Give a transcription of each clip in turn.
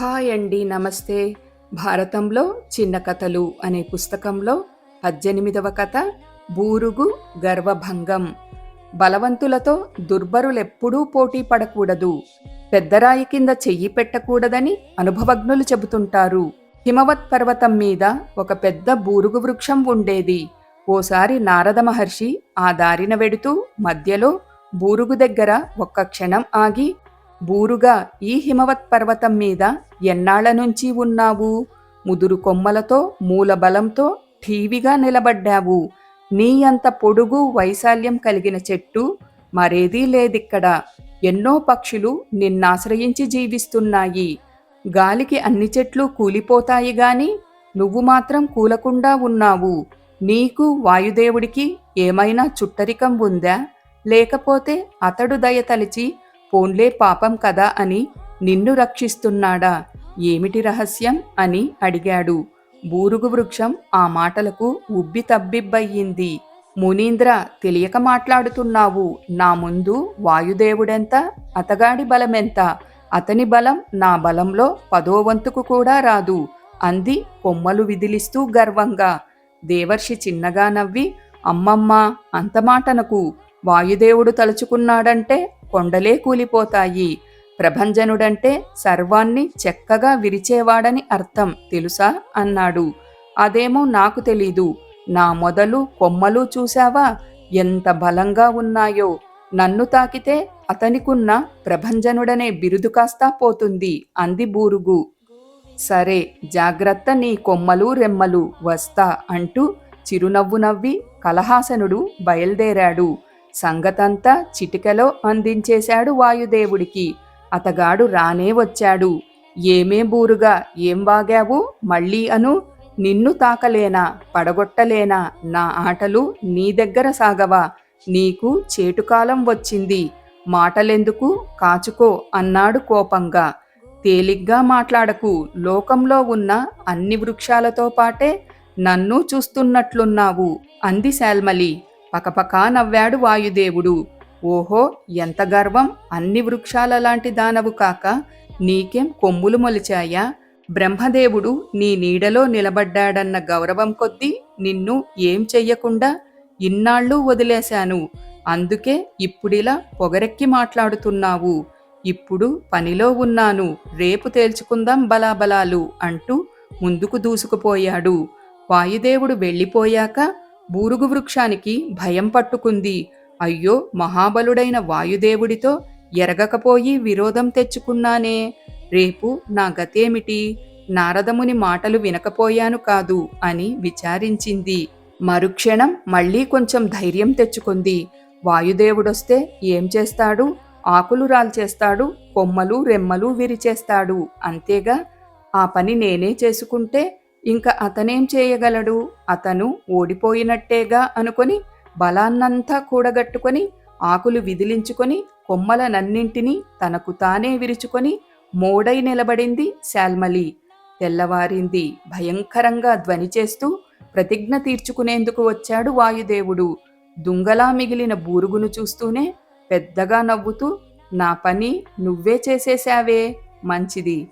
Hi అండి నమస్తే. భారతంలో చిన్న కథలు అనే పుస్తకంలో పద్దెనిమిదవ కథ బూరుగు గర్వభంగం. బలవంతులతో దుర్బరులెప్పుడూ పోటీ పడకూడదు. పెద్దరాయి కింద చెయ్యి పెట్టకూడదని అనుభవజ్ఞులు చెబుతుంటారు. హిమవత్ పర్వతం మీద ఒక పెద్ద బూరుగు వృక్షం ఉండేది. ఓసారి నారద మహర్షి ఆ దారిన వెడుతూ మధ్యలో బూరుగు దగ్గర ఒక్క క్షణం ఆగి బూరుగా ఈ హిమవత్ పర్వతం మీద ఎన్నాళ్ళ నుంచి ఉన్నావు? ముదురు కొమ్మలతో మూలబలంతో ఠీవిగా నిలబడ్డావు. నీ అంత పొడుగు వైశాల్యం కలిగిన చెట్టు మరేదీ లేదిక్కడ. ఎన్నో పక్షులు నిన్నాశ్రయించి జీవిస్తున్నాయి. గాలికి అన్ని చెట్లు కూలిపోతాయి గాని నువ్వు మాత్రం కూలకుండా ఉన్నావు. నీకు వాయుదేవుడికి ఏమైనా చుట్టరికం ఉందా? లేకపోతే అతడు దయతలిచి పోన్లే పాపం కదా అని నిన్ను రక్షిస్తున్నాడా? ఏమిటి రహస్యం? అని అడిగాడు. బూరుగు వృక్షం ఆ మాటలకు ఉబ్బి తబ్బిబ్బయ్యింది. మునీంద్ర తెలియక మాట్లాడుతున్నావు. నా ముందు వాయుదేవుడెంత? అతగాడి బలమెంత? అతని బలం నా బలంలో పదోవంతుకు కూడా రాదు. అంది కొమ్మలు విదిలిస్తూ గర్వంగా. దేవర్షి చిన్నగా నవ్వి అమ్మమ్మ అంత మాటనకు వాయుదేవుడు తలుచుకున్నాడంటే కొండలే కూలిపోతాయి. ప్రభంజనుడంటే సర్వాన్ని చెక్కగా విరిచేవాడని అర్థం తెలుసా? అన్నాడు. అదేమో నాకు తెలీదు. నా మొదలు కొమ్మలు చూశావా? ఎంత బలంగా ఉన్నాయో. నన్ను తాకితే అతనికున్న ప్రభంజనుడనే బిరుదు కాస్తా పోతుంది అంది బూరుగు. సరే జాగ్రత్త నీ కొమ్మలు రెమ్మలు వస్తా అంటూ చిరునవ్వు నవ్వి కలహాసనుడు బయలుదేరాడు. సంగతంతా చిటికలో అందించేశాడు వాయుదేవుడికి. అతగాడు రానే వచ్చాడు. ఏమే బూరుగా ఏం వాగావు? మళ్ళీ అను నిన్ను తాకలేనా పడగొట్టలేనా? నా ఆటలు నీ దగ్గర సాగవా? నీకు చేటుకాలం వచ్చింది. మాటలెందుకు? కాచుకో అన్నాడు కోపంగా. తేలిగ్గా మాట్లాడకు. లోకంలో ఉన్న అన్ని వృక్షాలతో పాటే నన్ను చూస్తున్నట్లున్నావు అంది శాల్మలి. పకపకా నవ్వాడు వాయుదేవుడు. ఓహో ఎంత గర్వం! అన్ని వృక్షాల లాంటి దానవు కాక నీకేం కొమ్ములు మొలిచాయా? బ్రహ్మదేవుడు నీ నీడలో నిలబడ్డాడన్న గౌరవం కొద్దీ నిన్ను ఏం చెయ్యకుండా ఇన్నాళ్ళు వదిలేశాను. అందుకే ఇప్పుడిలా పొగరెక్కి మాట్లాడుతున్నావు. ఇప్పుడు పనిలో ఉన్నాను. రేపు తేల్చుకుందాం బలాబలాలు అంటూ ముందుకు దూసుకుపోయాడు. వాయుదేవుడు వెళ్ళిపోయాక బూరుగు వృక్షానికి భయం పట్టుకుంది. అయ్యో మహాబలుడైన వాయుదేవుడితో ఎరగకపోయి విరోధం తెచ్చుకున్నానే. రేపు నా గతేమిటి? నారదముని మాటలు వినకపోయాను కాదు అని విచారించింది. మరుక్షణం మళ్ళీ కొంచెం ధైర్యం తెచ్చుకుంది. వాయుదేవుడొస్తే ఏం చేస్తాడు? ఆకులు రాల్చేస్తాడు కొమ్మలు రెమ్మలు విరిచేస్తాడు. అంతేగా ఆ పని నేనే చేసుకుంటే ఇంకా అతనేం చేయగలడు? అతను ఓడిపోయినట్టేగా అనుకొని బలాన్నంతా కూడగట్టుకొని ఆకులు విదిలించుకొని కొమ్మలనన్నింటినీ తనకు తానే విరుచుకొని మోడై నిలబడింది శాల్మలి. తెల్లవారింది భయంకరంగా ధ్వని చేస్తూ ప్రతిజ్ఞ తీర్చుకునేందుకు వచ్చాడు వాయుదేవుడు. దుంగలా మిగిలిన బూరుగును చూస్తూనే పెద్దగా నవ్వుతూ నా పని నువ్వే చేసేశావే మంచిది.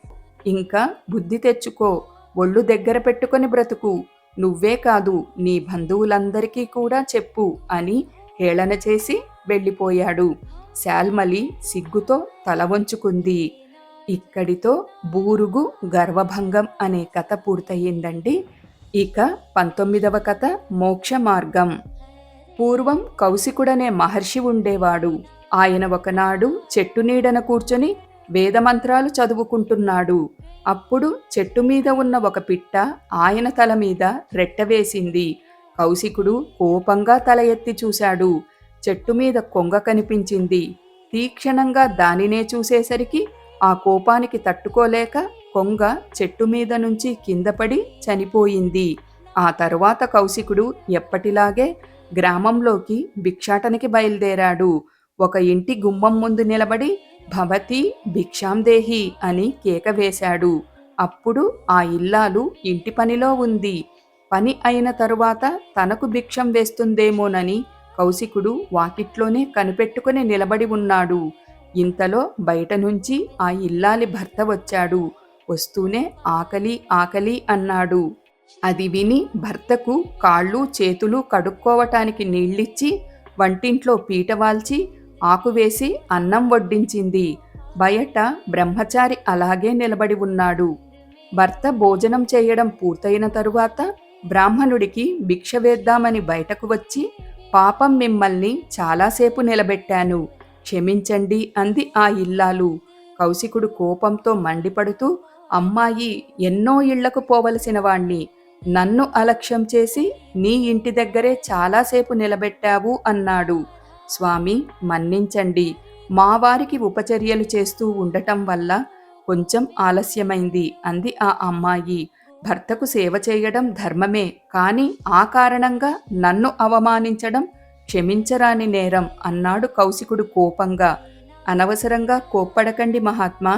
ఇంకా బుద్ధి తెచ్చుకో. ఒళ్ళు దగ్గర పెట్టుకొని బ్రతుకు. నువ్వే కాదు నీ బంధువులందరికీ కూడా చెప్పు అని హేళన చేసి వెళ్ళిపోయాడు. శాల్మలి సిగ్గుతో తల వంచుకుంది. ఇక్కడితో బూరుగు గర్వభంగం అనే కథ పూర్తయిందండి. ఇక పంతొమ్మిదవ కథ మోక్ష మార్గం. పూర్వం కౌశికుడనే మహర్షి ఉండేవాడు. ఆయన ఒకనాడు చెట్టు నీడన కూర్చొని వేదమంత్రాలు చదువుకుంటున్నాడు. అప్పుడు చెట్టు మీద ఉన్న ఒక పిట్ట ఆయన తల మీద రెట్టవేసింది కౌశికుడు కోపంగా తల ఎత్తి చూశాడు. చెట్టు మీద కొంగ కనిపించింది. తీక్షణంగా దానినే చూసేసరికి ఆ కోపానికి తట్టుకోలేక కొంగ చెట్టు మీద నుంచి కిందపడి చనిపోయింది. ఆ తరువాత కౌశికుడు ఎప్పటిలాగే గ్రామంలోకి భిక్షాటనికి బయలుదేరాడు. ఒక ఇంటి గుమ్మం ముందు నిలబడి భవతి భిక్షాందేహి అని కేక వేశాడు. అప్పుడు ఆ ఇల్లాలు ఇంటి పనిలో ఉంది. పని అయిన తరువాత తనకు భిక్షం వేస్తుందేమోనని కౌశికుడు వాకిట్లోనే కనిపెట్టుకుని నిలబడి ఉన్నాడు. ఇంతలో బయట నుంచి ఆ ఇల్లాలి భర్త వచ్చాడు. వస్తూనే ఆకలి ఆకలి అన్నాడు. అది విని భర్తకు కాళ్ళు చేతులు కడుక్కోవటానికి నీళ్ళిచ్చి వంటింట్లో పీట వాల్చి ఆకువేసి అన్నం వడ్డించింది. బయట బ్రహ్మచారి అలాగే నిలబడి ఉన్నాడు. భర్త భోజనం చేయడం పూర్తయిన తరువాత బ్రాహ్మణుడికి భిక్ష వేద్దామని బయటకు వచ్చి పాపం మిమ్మల్ని చాలాసేపు నిలబెట్టాను. క్షమించండి అంది ఆ ఇల్లాలు. కౌశికుడు కోపంతో మండిపడుతూ అమ్మాయి ఎన్నో ఇళ్ళకు పోవలసిన వాణ్ణి. నన్ను అలక్ష్యం చేసి నీ ఇంటి దగ్గరే చాలాసేపు నిలబెట్టావు అన్నాడు. స్వామి మన్నించండి. మా వారికి ఉపచర్యలు చేస్తూ ఉండటం వల్ల కొంచెం ఆలస్యమైంది అంది ఆ అమ్మాయి. భర్తకు సేవ చేయడం ధర్మమే కాని ఆ కారణంగా నన్ను అవమానించడం క్షమించరాని నేరం అన్నాడు కౌశికుడు కోపంగా. అనవసరంగా కోప్పడకండి మహాత్మా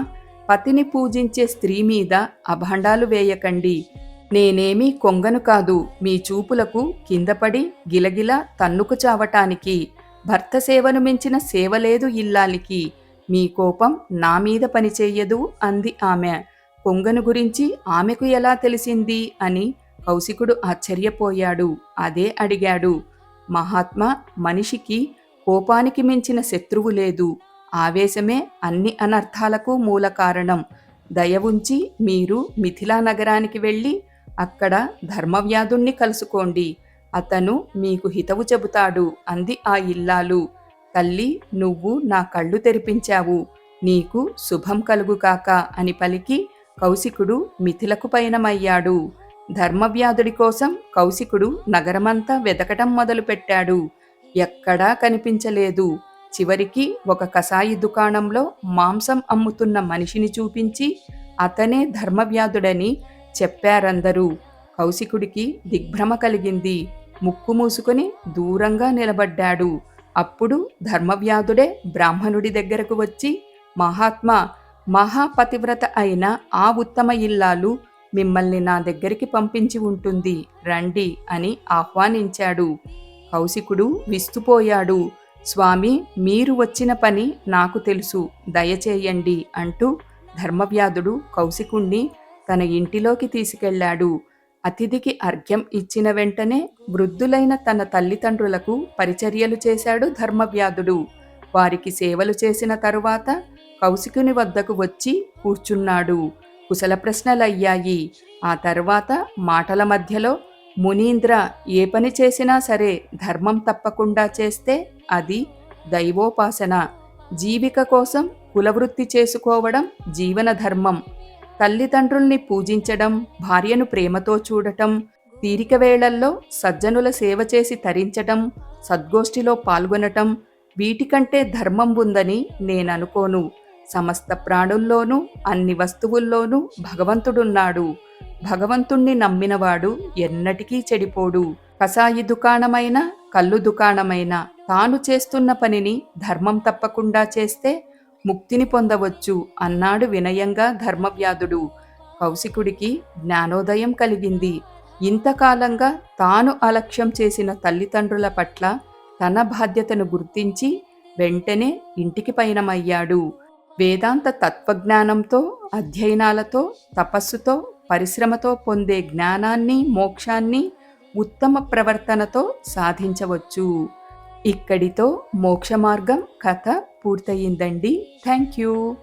పతిని పూజించే స్త్రీ మీద అభాండాలు వేయకండి. నేనేమీ కొంగను కాదు మీ చూపులకు కిందపడి గిలగిల తన్నుకు చావటానికి భర్త సేవను మించిన సేవ లేదు ఇల్లాలికి. మీ కోపం నా మీద పనిచేయదు అంది ఆమె. పొంగను గురించి ఆమెకు ఎలా తెలిసింది అని కౌశికుడు ఆశ్చర్యపోయాడు. అదే అడిగాడు. మహాత్మా మనిషికి కోపానికి మించిన శత్రువు లేదు. ఆవేశమే అన్ని అనర్థాలకు మూల కారణం. దయ ఉంచి మీరు మిథిలా నగరానికి వెళ్ళి అక్కడ ధర్మవ్యాధుణ్ణి కలుసుకోండి. అతను మీకు హితవు చెబుతాడు అంది ఆ ఇల్లాలు. తల్లి నువ్వు నా కళ్ళు తెరిపించావు. నీకు శుభం కలుగుకాక అని పలికి కౌశికుడు మిథిలకు పయనమయ్యాడు. ధర్మవ్యాధుడి కోసం కౌశికుడు నగరమంతా వెతకటం మొదలుపెట్టాడు. ఎక్కడా కనిపించలేదు. చివరికి ఒక కసాయి దుకాణంలో మాంసం అమ్ముతున్న మనిషిని చూపించి అతనే ధర్మవ్యాధుడని చెప్పారందరూ. కౌశికుడికి దిగ్భ్రమ కలిగింది. ముక్కు మూసుకొని దూరంగా నిలబడ్డాడు. అప్పుడు ధర్మవ్యాధుడే బ్రాహ్మణుడి దగ్గరకు వచ్చి మహాత్మా మహాపతివ్రత అయిన ఆ ఉత్తమ ఇల్లాలు మిమ్మల్ని నా దగ్గరికి పంపించి ఉంటుంది. రండి అని ఆహ్వానించాడు. కౌశికుడు విస్తుపోయాడు. స్వామి మీరు వచ్చిన పని నాకు తెలుసు. దయచేయండి అంటూ ధర్మవ్యాధుడు కౌశికుణ్ణి తన ఇంటిలోకి తీసుకెళ్ళాడు అతిథికి అర్ఘ్యం ఇచ్చిన వెంటనే వృద్ధులైన తన తల్లిదండ్రులకు పరిచర్యలు చేశాడు ధర్మవ్యాధుడు. వారికి సేవలు చేసిన తరువాత కౌశికుని వద్దకు వచ్చి కూర్చున్నాడు. కుశల ప్రశ్నలయ్యాయి ఆ తర్వాత మాటల మధ్యలో మునీంద్ర ఏ పని చేసినా సరే ధర్మం తప్పకుండా చేస్తే అది దైవోపాసన. జీవిక కోసం కులవృత్తి చేసుకోవడం జీవన ధర్మం. తల్లిదండ్రుల్ని పూజించడం భార్యను ప్రేమతో చూడటం తీరిక వేళల్లో సజ్జనుల సేవ చేసి తరించటం సద్గోష్ఠిలో పాల్గొనటం వీటికంటే ధర్మం ఉందని నేననుకోను. సమస్త ప్రాణుల్లోనూ అన్ని వస్తువుల్లోనూ భగవంతుడున్నాడు. భగవంతుణ్ణి నమ్మినవాడు ఎన్నటికీ చెడిపోడు. కసాయి దుకాణమైన కళ్ళు దుకాణమైన తాను చేస్తున్న పనిని ధర్మం తప్పకుండా చేస్తే ముక్తిని పొందవచ్చు అన్నాడు వినయంగా ధర్మవ్యాధుడు. కౌశికుడికి జ్ఞానోదయం కలిగింది. ఇంతకాలంగా తాను అలక్ష్యం చేసిన తల్లిదండ్రుల పట్ల తన బాధ్యతను గుర్తించి వెంటనే ఇంటికి పయనమయ్యాడు. వేదాంత తత్వజ్ఞానంతో అధ్యయనాలతో తపస్సుతో పరిశ్రమతో పొందే జ్ఞానాన్ని మోక్షాన్ని ఉత్తమ ప్రవర్తనతో సాధించవచ్చు. ఇక్కడితో మోక్ష మార్గం కథ పూర్తయిందండి. Thank you.